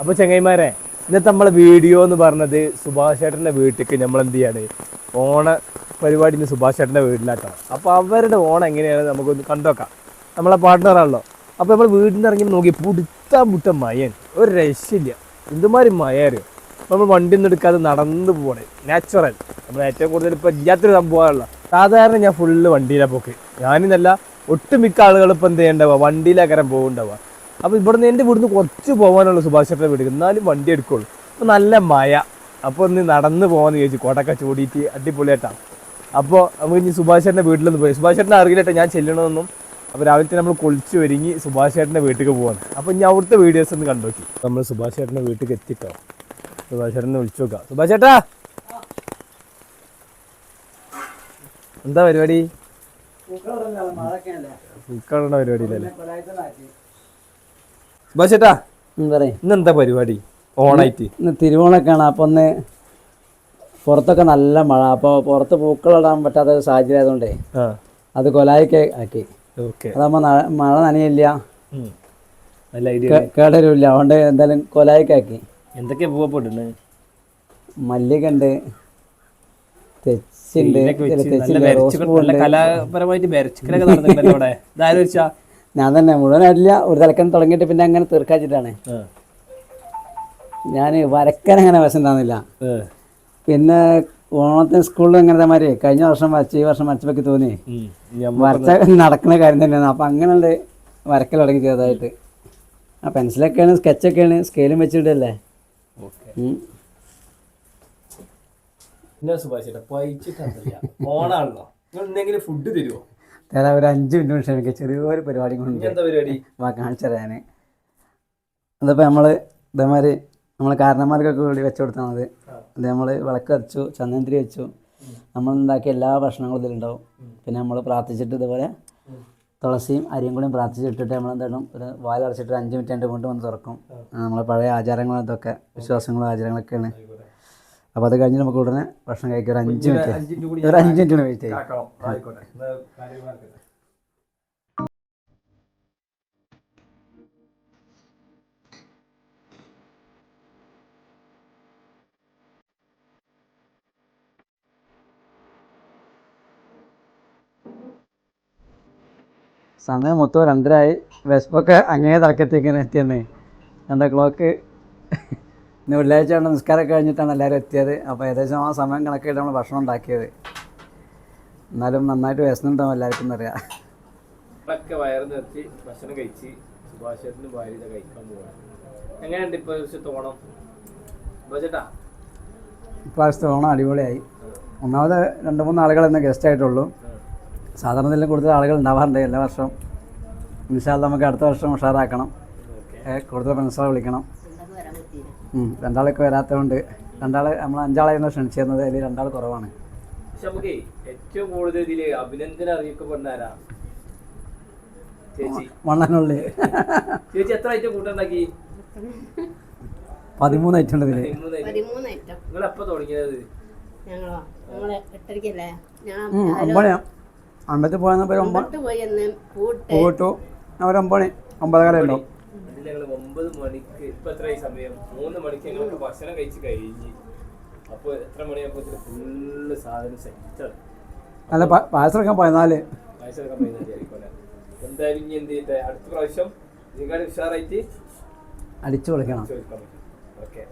അപ്പൊ ചെങ്ങൈമാരെ ഇന്നത്തെ നമ്മളെ വീഡിയോ എന്ന് പറഞ്ഞത് സുഭാഷ് ചേട്ടന്റെ വീട്ടിലേക്ക് നമ്മൾ എന്ത് ചെയ്യാണ് ഓണ പരിപാടി ഇന്ന് സുഭാഷ് ചേട്ടന്റെ വീട്ടിലാട്ടോ. അപ്പോൾ അവരുടെ ഓണം എങ്ങനെയാണ് നമുക്കൊന്ന് കണ്ടോക്കാം നമ്മളെ പാർട്ട്ണറാണല്ലോ. അപ്പോൾ നമ്മൾ വീട്ടിൽ നിന്ന് ഇറങ്ങി നോക്കി പുടുത്താൻ പുട്ട മയൻ. ഒരു രക്ഷയില്ല എന്തുമാതിരി മയറ് നമ്മൾ വണ്ടി ഒന്നും എടുക്കാതെ നടന്നു പോകണേ നാച്ചുറൽ നമ്മൾ ഏറ്റവും കൂടുതൽ ഇപ്പൊ ഇല്ലാത്തൊരു സംഭവമാണല്ലോ. സാധാരണ ഞാൻ ഫുള്ള് വണ്ടിയിലാണ് പോക്ക്. ഞാനിന്നല്ല ഒട്ടുമിക്ക ആളുകൾ ഇപ്പൊ എന്ത് ചെയ്യണ്ടാവുക വണ്ടിയിലകരം പോകുന്നുണ്ടാവുക അപ്പൊ ഇവിടുന്ന് എന്റെ ഇവിടുന്ന് കുറച്ച് പോകാനുള്ള സുഭാഷ് ചേട്ടന്റെ വീട്ടിൽ എന്നാലും വണ്ടി എടുക്കുള്ളൂ. അപ്പോൾ നല്ല മഴ. അപ്പോൾ ഒന്ന് നടന്ന് പോകാന്ന് ചോദിച്ചു കോട്ടൊക്കെ ചൂടിയിട്ട് അടിപൊളിയായിട്ടാണ് അപ്പോൾ നമുക്ക് ഇനി സുഭാഷ് ചേട്ടന്റെ വീട്ടിലൊന്ന് പോയി. സുഭാഷ് ചേട്ടനെ അറിയില്ലട്ടോ ഞാൻ ചെല്ലണമെന്നും അപ്പോൾ രാവിലത്തെ നമ്മൾ കുളിച്ച് ഒരുങ്ങി സുഭാഷ് ചേട്ടന്റെ വീട്ടിലേക്ക് പോവാണ്. അപ്പോൾ ഇനി അവിടുത്തെ വീഡിയോസ് ഒന്ന് കണ്ടു നോക്കി. നമ്മൾ സുഭാഷ് ചേട്ടന്റെ വീട്ടിലേക്ക് എത്തിട്ടോ. സുഭാഷ് ചേട്ടനെ വിളിച്ചു നോക്കാം സുഭാഷ് ചേട്ടാ എന്താ പരിപാടി പൂക്കളുടെ പരിപാടിയിലല്ലേ? സുഭാഷ് ഇന്ന് എന്താ പരിപാടി? ഓണായിട്ട്. ഇന്ന് തിരുവോണക്കാണ് അപ്പൊ ഒന്ന് പുറത്തൊക്കെ നല്ല മഴ അപ്പൊ പുറത്ത് പൂക്കളിടാൻ പറ്റാത്ത ഒരു സാഹചര്യം ആയതുകൊണ്ടേ അത് കൊലായിക്ക് ആക്കി. അതാകുമ്പോ മഴ നനയില്ല. കേടരുമില്ല അതുകൊണ്ട് എന്തായാലും കൊലായിക്കാക്കി എന്തൊക്കെയാ പൂവ പോട്ടുണ്ട് മല്ലിക ഉണ്ട് തെച്ചുണ്ട് തെച്ചില്ല കലാപരമായിട്ട് ഞാൻ തന്നെ മുഴുവനായിട്ടില്ല ഒരു തലക്കൻ തുടങ്ങിയിട്ട് പിന്നെ അങ്ങനെ തീർക്കാച്ചിട്ടാണ്. ഞാൻ വരക്കാൻ അങ്ങനെ വശം തന്നില്ല പിന്നെ ഓണത്തിന് സ്കൂളിൽ ഇങ്ങനത്തെ മാതിരി കഴിഞ്ഞ വർഷം വരച്ച് ഈ വർഷം വരച്ചപ്പോൾ തോന്നി. വരച്ച നടക്കുന്ന കാര്യം തന്നെയാണ്. അപ്പം അങ്ങനെയുണ്ട് വരക്കൽ തുടങ്ങി ചെറുതായിട്ട്. ആ പെൻസിലൊക്കെയാണ് സ്കെച്ചൊക്കെയാണ് സ്കെയിലും വെച്ചിട്ടല്ലേ ഓണാണല്ലോ. നിങ്ങൾ എന്തെങ്കിലും ഫുഡ് തരുമോ തരാം ഒരു അഞ്ച് മിനിറ്റ് ക്ഷമിക്കുക ചെറിയൊരു പരിപാടി കൊണ്ട് എന്താ പരിപാടി? വാ കാണിച്ചു തരാൻ അതിപ്പോൾ നമ്മൾ ഇതേമാതിരി നമ്മൾ കാരണന്മാർക്കൊക്കെ കൂടി വെച്ചു കൊടുത്താൽ മതി ഇത് നമ്മൾ വിളക്ക് വെച്ചു ചന്ദനത്തിരി വെച്ചു. നമ്മൾ ഉണ്ടാക്കിയ എല്ലാ ഭക്ഷണങ്ങളും ഇതിലുണ്ടാവും പിന്നെ നമ്മൾ പ്രാർത്ഥിച്ചിട്ട് ഇതുപോലെ തുളസിയും അരിയും കൂടിയും പ്രാർത്ഥിച്ചിട്ടിട്ട് നമ്മൾ എന്തായാലും ഒരു വാലടച്ചിട്ട് അഞ്ച് മിനിറ്റ് രണ്ട് മിനിറ്റ് വന്ന് തുറക്കും. നമ്മളെ പഴയ ആചാരങ്ങളും അതൊക്കെ വിശ്വാസങ്ങളും ആചാരങ്ങളൊക്കെയാണ്. അപ്പോൾ അത് കഴിഞ്ഞ് നമുക്ക് ഉടനെ ഭക്ഷണം കഴിക്കുക ഒരു അഞ്ച് മിനിറ്റ്. ഒരു അഞ്ച് മിനിറ്റ് വെയിറ്റ് ചെയ്യും. സമയം മൊത്തം രണ്ടരായി വിശപ്പൊക്കെ അങ്ങനെ തലക്കത്തേക്കാണ് എത്തിയെന്നേ. രണ്ട് ക്ലോക്ക് ഇന്ന് വെള്ളിയാഴ്ചയാണ് നിസ്കാരം കഴിഞ്ഞിട്ടാണ് എല്ലാവരും എത്തിയത്. അപ്പോൾ ഏകദേശം ആ സമയം കണക്കായിട്ട് നമ്മൾ ഭക്ഷണം ഉണ്ടാക്കിയത്. എന്നാലും നന്നായിട്ട് വിശന്നുണ്ടാവും എല്ലാവർക്കും അറിയാം വയറ് ഭക്ഷണം കഴിച്ച് സുഭാഷേട്ടനും ഭാര്യ ഇതാ കഴിക്കാൻ പോവാണ്. എങ്ങനെയുണ്ട് ഇപ്പൊ ദിവസത്തെ ഓണം ഇപ്രാവശ്യത്തെ ഓണം അടിപൊളിയായി. ഒന്നാമത് രണ്ട് മൂന്ന് ആളുകൾ ഇന്ന് ഗസ്റ്റ് ആയിട്ടുള്ളൂ. സാധാരണ ഇതിലും കൂടുതൽ ആളുകൾ ഉണ്ടാവാറുണ്ട് എല്ലാ വർഷവും. നിശാൽ നമുക്ക് അടുത്ത വർഷം ഉഷാറാക്കണം. കൂടുതൽ ഫ്രണ്ട്സുകളെ വിളിക്കണം. രണ്ടാളൊക്കെ വരാത്തതുകൊണ്ട് രണ്ടാൾ നമ്മൾ അഞ്ചാളായിരുന്നു ക്ഷണിച്ചിരുന്നത് അതിൽ രണ്ടാൾ കുറവാണ്. പക്ഷെ നമുക്ക് ഏറ്റവും കൂടുതൽ ഇതിൽ അഭിനന്ദനം അറിയിക്കപ്പെടുന്ന ചേച്ചി. മണ്ണനുള്ളിൽ ചേച്ചി എത്ര ഐറ്റം കൂട്ടുണ്ടാക്കി? പതിമൂന്ന് ഐറ്റം ഉണ്ട് ഇതിൽ. പതിമൂന്ന് ഐറ്റം നിങ്ങൾ എപ്പോ തുടങ്ങിയത്? ഞങ്ങളോ? അമ്പലത്തിൽ പോയെന്നപ്പോൾ പോയി ഒമ്പത് പോയി പൂട്ട്. ഒരു ഒമ്പണി ഒമ്പതര ഉണ്ടാവും. അതിൽ ഞങ്ങൾ ഒമ്പത് മണിക്ക് ഇപ്പൊ എത്രയായി സമയം? മൂന്ന് മണിക്ക് ഞങ്ങൾക്ക് ഭക്ഷണം കഴിച്ച് കഴിഞ്ഞ്. അപ്പൊ എത്ര മണിയാകുമ്പോ ഫുള്ള് സാധനം സെറ്റാണ് അല്ല പായസം പതിനാല്. മൈസൂരൊക്കെ വിചാരിക്കോലെ എന്തായാലും ഇനി എന്ത് ചെയ്യട്ടെ? അടുത്ത പ്രാവശ്യം നിങ്ങൾ ഉഷാറായിട്ട് അടിച്ചു പൊളിക്കണം. ഓക്കെ.